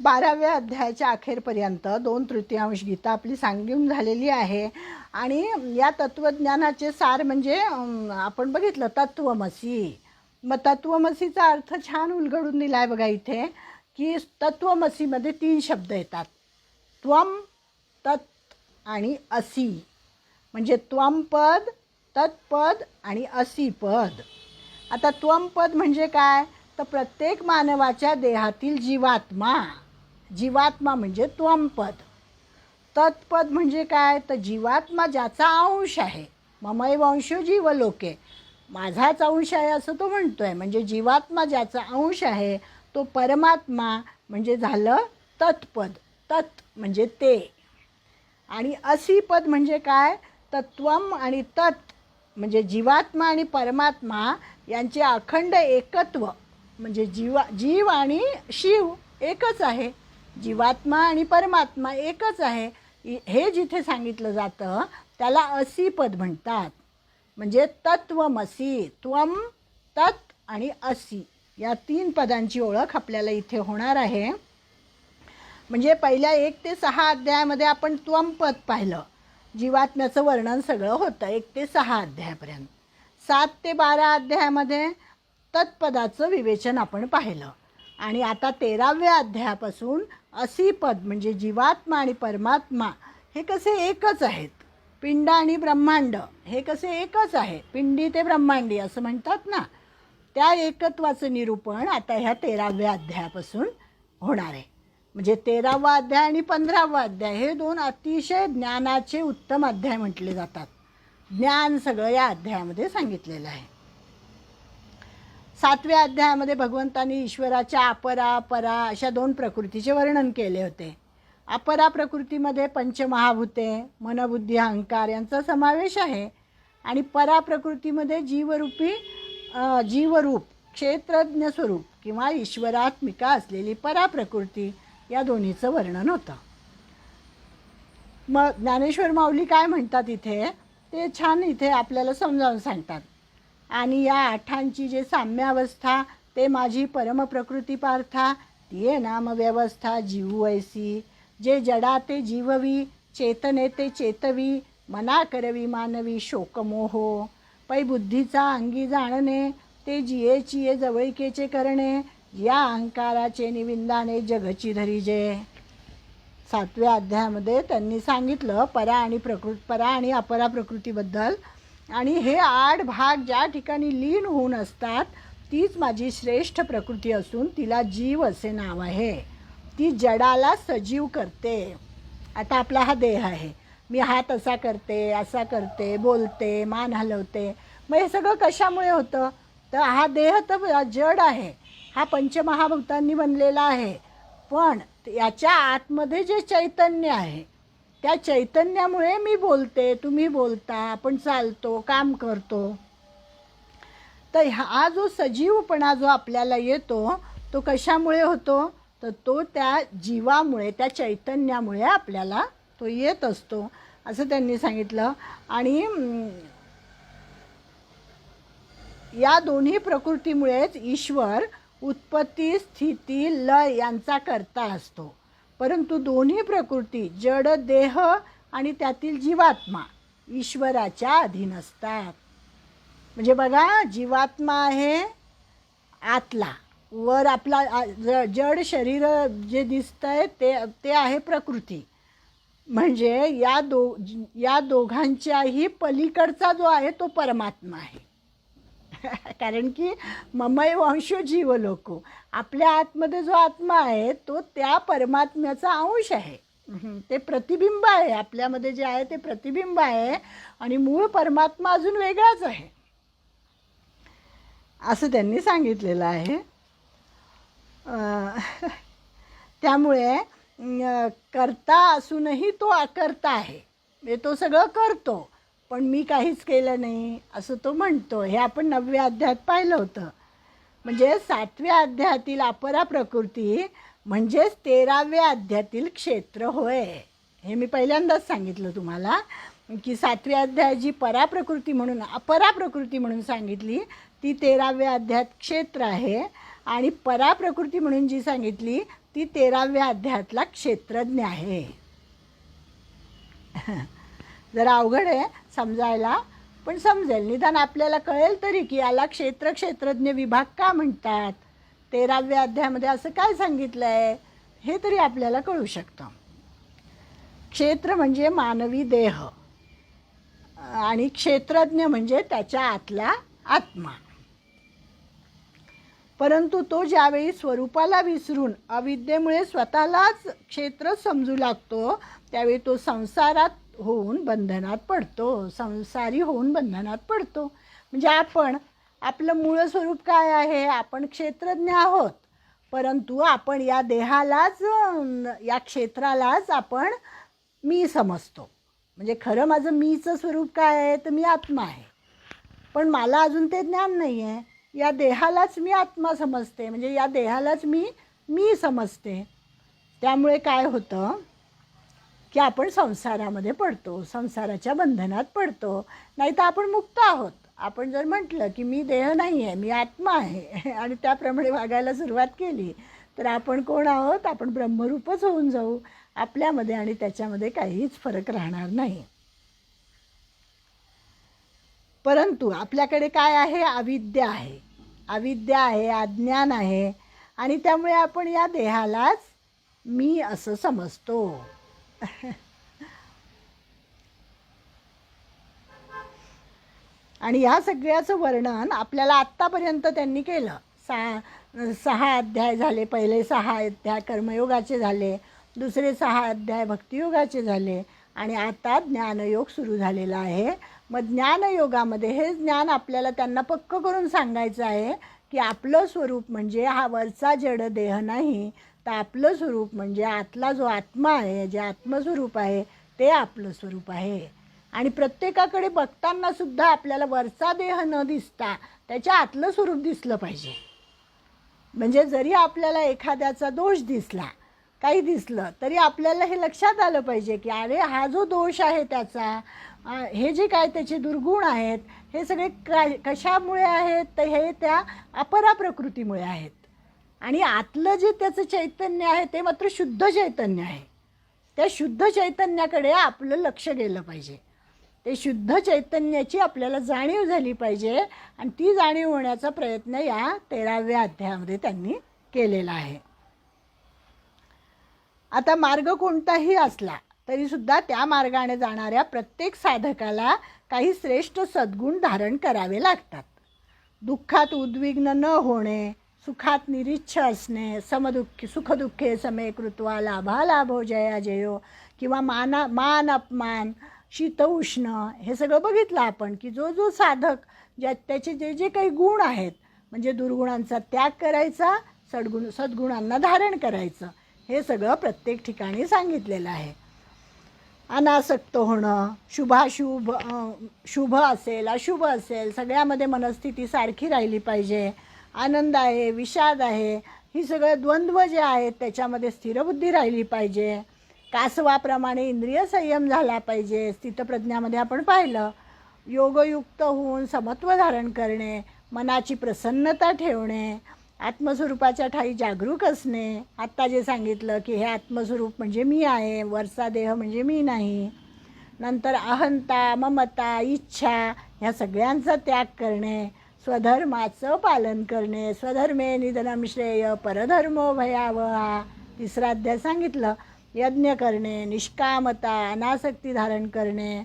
बाराव्या अध्यायाच्या अखेरपर्यंत दोन तृतीयांश गीता आपली सांगून झालेली आहे. आणि या तत्त्वज्ञानाचे सार म्हणजे आपण बघितलं तत्त्वमसी मग तत्त्वमसीचा अर्थ छान उलगडून दिला आहे बघा इथे की तत्त्वमसीमध्ये तीन शब्द येतात. त्वम तत् आणि असी. म्हणजे त्वमपद तत्पद आणि असी पद. आता त्वमपद म्हणजे काय? तर प्रत्येक मानवाच्या देहातील जीवात्मा. जीवात्मा म्हणजे त्वमपद तत्पद म्हणजे काय? तर जीवात्मा ज्याचा अंश आहे. ममय वंश जीव लोके. माझाच अंश आहे असं तो म्हणतो आहे म्हणजे जीवात्मा ज्याचा अंश आहे तो परमात्मा म्हणजे झालं तत्पद. तत् म्हणजे ते. आणि असी पद म्हणजे काय? तत्वम आणि तत् म्हणजे जीवात्मा आणि परमात्मा यांचे अखंड एकत्व. म्हणजे जीवा जीव आणि शिव एकच आहे. जीवात्मा आणि परमात्मा एकच आहे. हे जिथे सांगितलं जातं त्याला असी पद म्हणतात. म्हणजे तत्वमसी त्वम तत् आणि असी. या तीन पदांची ओळख आपल्याला इथे होणार आहे. म्हणजे पहिल्या एक ते सहा अध्यायामध्ये आपण त्वमपद पाहिलं. जीवात्म्याचं वर्णन सगळं होतं एक ते सहा अध्यायापर्यंत. सात ते बारा अध्यायामध्ये तत्पदाचं विवेचन आपण पाहिलं. आणि आता तेराव्या अध्यायापासून असी पद म्हणजे जीवात्मा आणि परमात्मा हे कसे एकच आहेत? पिंड आणि ब्रह्मांड हे कसे एकच आहे? पिंडी ते ब्रह्मांडी असं म्हणतात ना. त्या एकत्वाचं निरूपण आता ह्या तेराव्या अध्यायापासून होणार आहे. म्हणजे तेरावा अध्याय आणि पंधरावा अध्याय हे दोन अतिशय ज्ञानाचे उत्तम अध्याय म्हटले जातात. ज्ञान सगळं या अध्यायामध्ये सांगितलेलं आहे. सातव्या अध्यायामध्ये भगवंतांनी ईश्वराच्या अपरा परा अशा दोन प्रकृतीचे वर्णन केले होते. अपरा प्रकृतीमध्ये पंचमहाभूते मनबुद्धी अहंकार यांचा समावेश आहे. आणि परा प्रकृतीमध्ये जीवरूपी जीवरूप क्षेत्रज्ञ स्वरूप किंवा ईश्वरात्मिका असलेली परा प्रकृती या दोन्हीचं वर्णन होतं. मग ज्ञानेश्वर माऊली काय म्हणतात इथे? ते छान इथे आपल्याला समजावून सांगतात. आणि या आठांची जे साम्यावस्था ते माझी परमप्रकृती पार्था ती आहे नाम व्यवस्था जीव जे जडा ते जीववी चेतने ते चेतवी मना करवी मानवी शोकमोहो. पै बुद्धीचा अंगी जाणणे ते जिये चिये जवळिकेचे करणे या अहंकाराचे निविंदाने जगची धरीजे सातव्या अध्यायामध्ये त्यांनी सांगितलं परा आणि प्रकृत परा आणि अपरा प्रकृतीबद्दल. आणि हे आठ भाग ज्या ठिकाणी लीन होऊन असतात तीच माझी श्रेष्ठ प्रकृती असून तिला जीव असे नाव आहे. ती जडाला सजीव करते. आता आपला हा देह आहे. मी हात असा करते असा करते बोलते मान हलवते. मग हे सगळं कशामुळे होतं? तर हा देह तर जड आहे. हा पंचमहाभूतांनी बनलेला आहे. पण याच्या आतमध्ये जे चैतन्य आहे त्या चैतन्यामुळे मी बोलते तुम्ही बोलता आपण चालतो काम करतो. तर हा जो सजीवपणा जो आपल्याला येतो तो कशामुळे होतो? तर तो त्या जीवामुळे त्या चैतन्यामुळे आपल्याला तो येत असतो. असं त्यांनी सांगितलं. आणि या दोन्ही प्रकृतीमुळेच ईश्वर उत्पत्ती स्थिती लय यांचा करता असतो. परंतु दोन्ही प्रकृती जड देह आणि त्यातील जीवात्मा ईश्वराच्या अधीन असतात. म्हणजे बघा जीवात्मा आहे आतला. वर आपला ज- जड शरीर जे दिसतंय ते ते आहे प्रकृती. म्हणजे या दो या दोघांच्याही पलीकडचा जो आहे तो परमात्मा आहे. कारण की ममय वंशो जीव लोको आपल्या आतमध्ये जो आत्मा आहे तो त्या परमात्म्याचा अंश आहे. ते प्रतिबिंब आहे. आपल्यामध्ये जे आहे ते प्रतिबिंब आहे आणि मूळ परमात्मा अजून वेगळाच आहे. असं त्यांनी सांगितलेलं आहे. त्यामुळे करता असूनही तो अकर्ता आहे. म्हणजे तो सगळं करतो. पण मी काहीच केलं नाही असं तो म्हणतो. हे आपण नवव्या अध्यायात पाहिलं होतं. म्हणजे सातव्या अध्यायातील अपरा प्रकृती म्हणजेच तेराव्या अध्यायातील क्षेत्र होय. हे मी पहिल्यांदाच सांगितलं तुम्हाला की सातव्या अध्याय जी पराप्रकृती म्हणून अपरा प्रकृती म्हणून सांगितली ती तेराव्या अध्यायात क्षेत्र आहे. आणि पराप्रकृती म्हणून जी सांगितली ती तेराव्या अध्यायातला क्षेत्रज्ञ आहे. जरा अवघड आहे समजायला पण समजेल. निदान आपल्याला कळेल तरी की याला क्षेत्र क्षेत्रज्ञ विभाग का म्हणतात? तेराव्या अध्यायामध्ये असं काय सांगितलं आहे हे तरी आपल्याला कळू शकतं. क्षेत्र म्हणजे मानवी देह. आणि क्षेत्रज्ञ म्हणजे त्याच्या आतला आत्मा. परंतु तो ज्यावेळी स्वरूपाला विसरून अविद्येमुळे स्वतःलाच क्षेत्र समजू लागतो त्यावेळी तो संसारात होऊन बंधनात पडतो संसारी होऊन बंधनात पडतो. म्हणजे आपण आपलं मूळ स्वरूप काय आहे? आपण क्षेत्रज्ञ आहोत परंतु आपण या देहालाच या क्षेत्रालाच आपण मी समजतो. म्हणजे खरं माझं मीचं स्वरूप काय आहे? तर मी आत्मा आहे. पण मला अजून ते ज्ञान नाही आहे या देहालाच मी आत्मा समजते. म्हणजे या देहालाच मी मी समजते. त्यामुळे काय होतं? की आपण संसारामध्ये पडतो संसाराच्या बंधनात पडतो नाही तर आपण मुक्त आहोत. आपण जर म्हटलं की मी देह नाही आहे मी आत्मा आहे आणि त्याप्रमाणे वागायला सुरुवात केली तर आपण कोण आहोत? आपण ब्रह्मरूपच होऊन जाऊ. आपल्यामध्ये आणि त्याच्यामध्ये काहीच फरक राहणार नाही. परंतु आपल्याकडे काय आहे? अविद्या आहे. अविद्या आहे अज्ञान आहे आणि त्यामुळे आपण या देहालाच मी असं समजतो. आणि या सगळ्याचं वर्णन आपल्याला आत्तापर्यंत त्यांनी केलं. सहा सहा अध्याय झाले पहिले सहा अध्याय कर्मयोगाचे झाले दुसरे सहा अध्याय भक्तियोगाचे झाले आणि आता ज्ञानयोग सुरू झालेला आहे. मग ज्ञानयोगामध्ये हे ज्ञान आपल्याला त्यांना पक्क करून सांगायचं आहे की आपलं स्वरूप म्हणजे हा वरचा जड देह नाही तर आपलं स्वरूप म्हणजे आतला जो आत्मा आहे जे आत्मस्वरूप आहे ते आपलं स्वरूप आहे. आणि प्रत्येकाकडे बघताना सुद्धा आपल्याला वरचा देह न दिसता त्याच्या आतलं स्वरूप दिसलं पाहिजे. म्हणजे जरी आपल्याला एखाद्याचा दोष दिसला काही दिसलं तरी आपल्याला हे लक्षात आलं पाहिजे की अरे हा जो दोष आहे त्याचा हे जे काय त्याचे दुर्गुण आहेत हे सगळे काय कशामुळे आहेत तर हे त्या अपरा प्रकृतीमुळे आहेत. आणि आतलं जे त्याचं चैतन्य आहे ते मात्र शुद्ध चैतन्य आहे. त्या शुद्ध चैतन्याकडे आपलं लक्ष गेलं पाहिजे. ते शुद्ध चैतन्याची आपल्याला जाणीव झाली पाहिजे आणि ती जाणीव होण्याचा प्रयत्न या तेराव्या अध्यायामध्ये त्यांनी केलेला आहे. आता मार्ग कोणताही असला तरीसुद्धा त्या मार्गाने जाणाऱ्या प्रत्येक साधकाला काही श्रेष्ठ सद्गुण धारण करावे लागतात. दुःखात उद्विग्न न होणे सुखात निरिच्छ असणे समदुःखी सुखदुःखे समे कृत्वा लाभा लाभो जया जयो किंवा माना मान अपमान शीत उष्ण हे सगळं बघितलं आपण की जो जो साधक ज्या त्याचे जे जे काही गुण आहेत म्हणजे दुर्गुणांचा त्याग करायचा सद्गुण सद्गुणांना धारण करायचं हे सगळं प्रत्येक ठिकाणी सांगितलेलं आहे. अनासक्त होणं शुभाशुभ शुभ असेल अशुभ असेल सगळ्यामध्ये मनस्थिती सारखी राहिली पाहिजे. आनंद आहे विषाद आहे ही सगळं द्वंद्व जे आहेत त्याच्यामध्ये स्थिरबुद्धी राहिली पाहिजे. कासवाप्रमाणे इंद्रिय संयम झाला पाहिजे स्थितप्रज्ञामध्ये आपण पाहिलं. योगयुक्त होऊन समत्व धारण करणे मनाची प्रसन्नता ठेवणे आत्मस्वरूपाच्या ठाई जागरूक असणे. आत्ता जे सांगितलं की हे आत्मस्वरूप म्हणजे मी आहे वरचा देह म्हणजे मी नाही. नंतर अहंता ममता इच्छा ह्या सगळ्यांचा त्याग करणे. स्वधर्माचं पालन करणे स्वधर्मे निधनम श्रेय परधर्मो भयावहा. तिसरा अध्याय सांगितलं यज्ञ करणे निष्कामता अनासक्ती धारण करणे.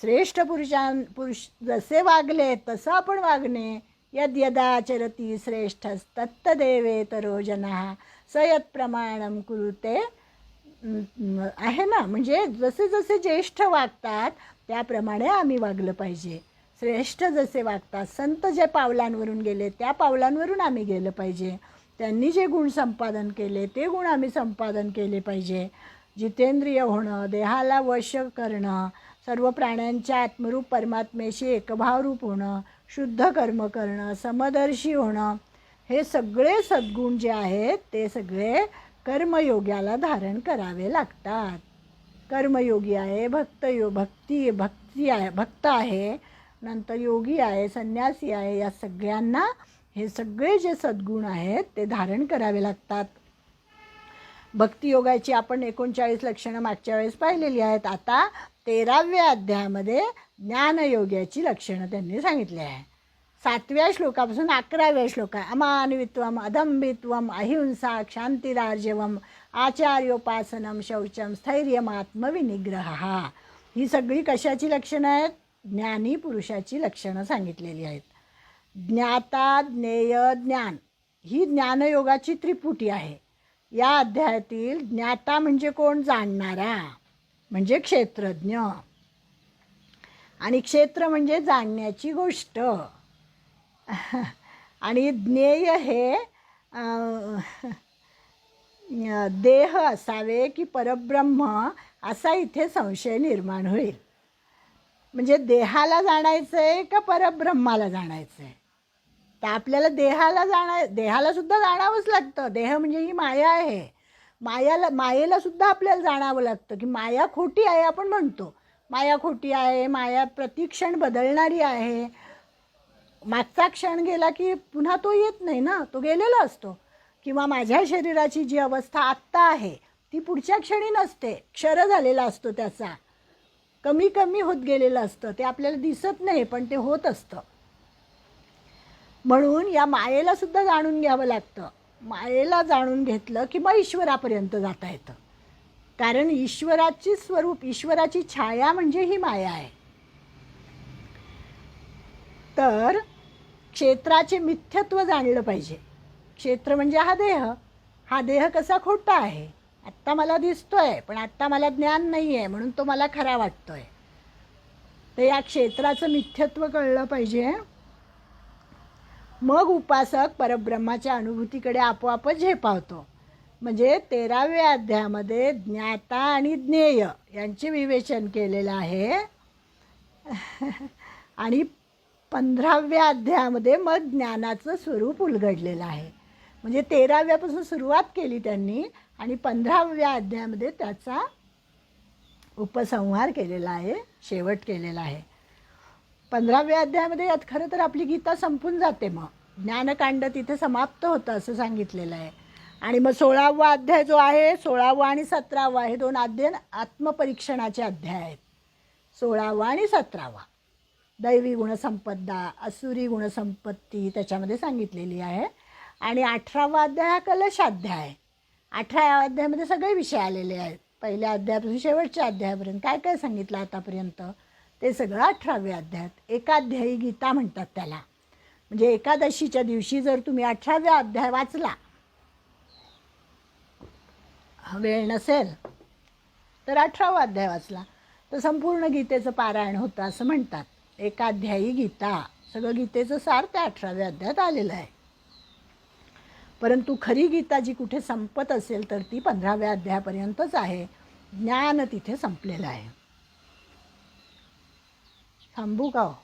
श्रेष्ठ पुरुषां पुरुष जसे वागले तसं आपण वागणे. यद यदाचरती श्रेष्ठस्तत्तदेवे तरो जना स यत् प्रमाणम कुरुते. आहे ना? म्हणजे जसे जसे ज्येष्ठ वागतात त्याप्रमाणे आम्ही वागलं पाहिजे. श्रेष्ठ जसे वागतात संत जे पावलांवरून गेले त्या पावलांवरून आम्ही गेलं पाहिजे. त्यांनी जे गुण संपादन केले ते गुण आम्ही संपादन केले पाहिजे. जितेंद्रिय होणं देहाला वश करणं सर्व प्राण्यांच्या आत्मरूप परमात्मेशी एकभावरूप होणं शुद्ध कर्म करणं समदर्शी होणं हे सगळे सद्गुण जे आहेत ते सगळे कर्मयोग्याला धारण करावे लागतात. कर्मयोगी आहे भक्त यो भक्ती भक्ती आहे भक्त आहे नंतर योगी आहे संन्यासी आहे या सगळ्यांना हे सगळे जे सद्गुण आहेत ते धारण करावे लागतात. भक्तियोगाची आपण एकोणचाळीस लक्षणं मागच्या वेळेस पाहिलेली आहेत. आता तेराव्या अध्यायामध्ये ज्ञानयोगाची लक्षणं त्यांनी सांगितली आहे. सातव्या श्लोकापासून अकराव्या श्लोक आहे. अमानवित्वम अदंबित्वम अहिंसा क्षांतिरार्जवम आचार्योपासनम शौचम स्थैर्यम आत्मविनिग्रह. ही सगळी कशाची लक्षणं आहेत? ज्ञानी पुरुषाची लक्षणं सांगितलेली आहेत. ज्ञाता ज्ञेय ज्ञान ही ज्ञानयोगाची त्रिपुटी आहे. या अध्यायातील ज्ञाता म्हणजे कोण जाणणारा? म्हणजे क्षेत्रज्ञ. आणि क्षेत्र म्हणजे जाणण्याची गोष्ट. आणि ज्ञेय हे देह असावे की परब्रह्म असा इथे संशय निर्माण होईल. म्हणजे देहाला जाणायचं आहे का परब्रह्माला जाणायचं आहे तर आपल्याला देहाला जाणा देहाला सुद्धा जाणावंच लागतं. देह म्हणजे ही माया आहे. मायाला मायेला सुद्धा आपल्याला जाणावं लागतं की माया खोटी आहे आपण म्हणतो. माया खोटी आहे माया प्रतिक्षण बदलणारी आहे. मागचा क्षण गेला की पुन्हा तो येत नाही ना? तो गेलेला असतो. किंवा माझ्या शरीराची जी अवस्था आत्ता आहे ती पुढच्या क्षणी नसते. क्षर झालेला असतो त्याचा. कमी कमी होत गेलेलं असतं. ते आपल्याला दिसत नाही पण ते होत असतं. म्हणून या मायेला सुद्धा जाणून घ्यावं लागतं. मायेला जाणून घेतलं की मग ईश्वरापर्यंत जाता येतं. कारण ईश्वराची स्वरूप ईश्वराची छाया म्हणजे ही माया आहे. तर क्षेत्राचे मिथ्यत्व जाणलं पाहिजे. क्षेत्र म्हणजे हा देह. हा देह कसा खोटा आहे? आत्ता मला दिसतोय पण आत्ता मला ज्ञान नाही आहे म्हणून तो मला खरा वाटतोय. तर या क्षेत्राचं मिथ्यत्व कळलं पाहिजे मग उपासक परब्रह्माच्या अनुभूतीकडे आपोआपच झेपावतो म्हणजे तेराव्या अध्यायामध्ये ज्ञाता आणि ज्ञेय यांचे विवेचन केलेलं आहे. आणि पंधराव्या अध्यायामध्ये मग ज्ञानाचं स्वरूप उलगडलेलं आहे. म्हणजे तेराव्यापासून सुरुवात केली त्यांनी आणि पंधराव्या अध्यायामध्ये त्याचा उपसंहार केलेला आहे शेवट केलेला आहे. पंधराव्या अध्यायामध्ये यात खरं तर आपली गीता संपून जाते मग. ज्ञानकांड तिथे समाप्त होतं असं सांगितलेलं आहे. आणि मग सोळावा अध्याय जो आहे सोळावा आणि सतरावा हे दोन अध्ययन आत्मपरीक्षणाचे अध्याय आहेत. सोळावा आणि सतरावा. दैवी गुणसंपदा असुरी गुणसंपत्ती त्याच्यामध्ये सांगितलेली आहे. आणि अठरावा अध्याय हा कलशाध्याय आहे अठराव्या अध्यायामध्ये सगळे विषय आलेले आहेत. पहिल्या अध्यायापासून शेवटच्या अध्यायापर्यंत काय काय सांगितलं आतापर्यंत? ते सगळं अठराव्या अध्यायात. एकाध्यायी गीता म्हणतात त्याला. म्हणजे एकादशीच्या दिवशी जर तुम्ही अठराव्या अध्याय वाचला वेळ नसेल तर अठरावा अध्याय वाचला. तर संपूर्ण गीतेचं पारायण होतं असं म्हणतात. एकाध्यायी गीता. सगळं गीतेचं सार त्या अठराव्या अध्यायात आलेलं आहे. परंतु खरी गीता जी कुठे संपत असेल तर ती पंधराव्या अध्यायापर्यंतच आहे. ज्ञान तिथे संपलेलं आहे. थांबू का हो?